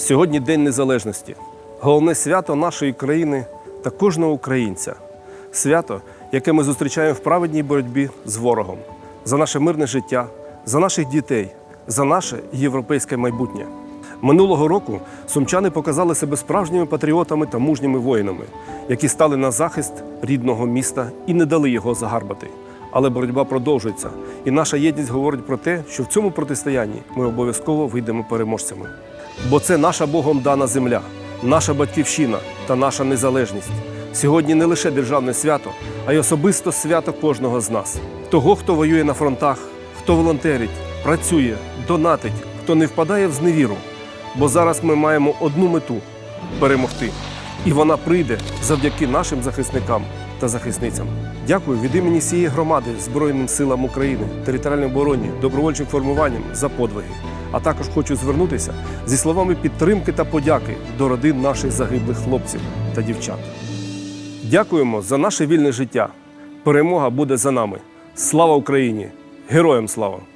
Сьогодні День Незалежності, головне свято нашої країни та кожного українця. Свято, яке ми зустрічаємо в праведній боротьбі з ворогом за наше мирне життя, за наших дітей, за наше європейське майбутнє. Минулого року сумчани показали себе справжніми патріотами та мужніми воїнами, які стали на захист рідного міста і не дали його загарбати. Але боротьба продовжується, і наша єдність говорить про те, що в цьому протистоянні ми обов'язково вийдемо переможцями. Бо це наша Богом дана земля, наша батьківщина та наша незалежність. Сьогодні не лише державне свято, а й особисто свято кожного з нас. Того, хто воює на фронтах, хто волонтерить, працює, донатить, хто не впадає в зневіру. Бо зараз ми маємо одну мету перемогти. І вона прийде завдяки нашим захисникам та захисницям. Дякую від імені всієї громади Збройним силам України, територіальній обороні, добровольчим формуванням за подвиги. А також хочу звернутися зі словами підтримки та подяки до родин наших загиблих хлопців та дівчат. Дякуємо за наше вільне життя. Перемога буде за нами. Слава Україні! Героям слава!